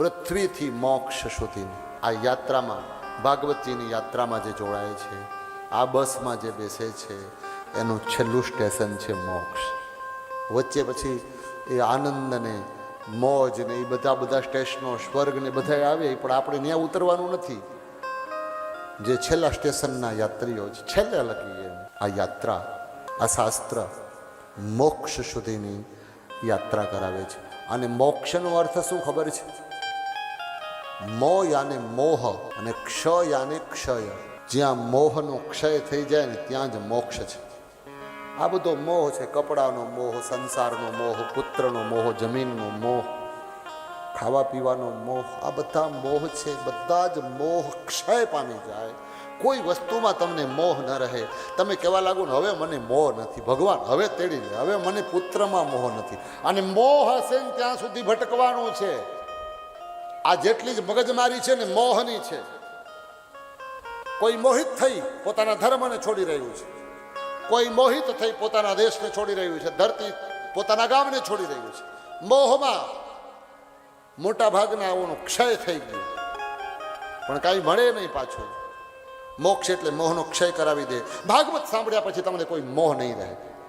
પૃથ્વીથી મોક્ષ સુધીની આ યાત્રામાં ભાગવતજીની યાત્રામાં જે જોડાય છે, આ બસમાં જે બેસે છે, એનું છેલ્લું સ્ટેશન છે મોક્ષ. વચ્ચે પછી એ આનંદ ને મોજ ને એ બધા બધા સ્ટેશનો, સ્વર્ગ ને બધા આવે પણ આપણે ત્યાં ઉતરવાનું નથી. જે છેલ્લા સ્ટેશનના યાત્રીઓ છે, છેલ્લે લખી આ યાત્રા, આ શાસ્ત્ર મોક્ષ સુધીની યાત્રા કરાવે છે. અને મોક્ષનો અર્થ શું ખબર છે? મો યાને મોહ અને ક્ષ યાને ક્ષય. જ્યાં મોહનો ક્ષય થઈ જાય ને ત્યાં જ મોક્ષ છે. આ બધો મોહ છે, કપડાનો મોહ, સંસારનો મોહ, પુત્રનો મોહ, જમીનનો મોહ ખાવા પીવાનો મોહ, આ બધા મોહ છે. બધા જ મોહ ક્ષય પામી જાય. કોઈ વસ્તુમાં તમને મોહ ન રહે. તમે કહેવા લાગો ને, હવે મને મોહ નથી. ભગવાન, હવે તેડી લે. હવે મને પુત્રમાં મોહ નથી. અને મોહ હશે ને ત્યાં સુધી ભટકવાનું છે. આ જેટલી જ મગજમારી છે ને મોહની છે. કોઈ મોહિત થઈ પોતાના ધર્મને છોડી રહ્યું છે. કોઈ મોહિત થઈ પોતાના દેશને છોડી રહ્યું છે. ધરતી પોતાના ગામને છોડી રહ્યું છે. મોહમાં મોટા ભાગના આઓનો ક્ષય થઈ ગયો. પણ કાંઈ મળે નહીં પાછું. મોક્ષ એટલે મોહનો ક્ષય કરાવી દે. ભાગવત સાંભળ્યા પછી તમને કોઈ મોહ નહીં રહે.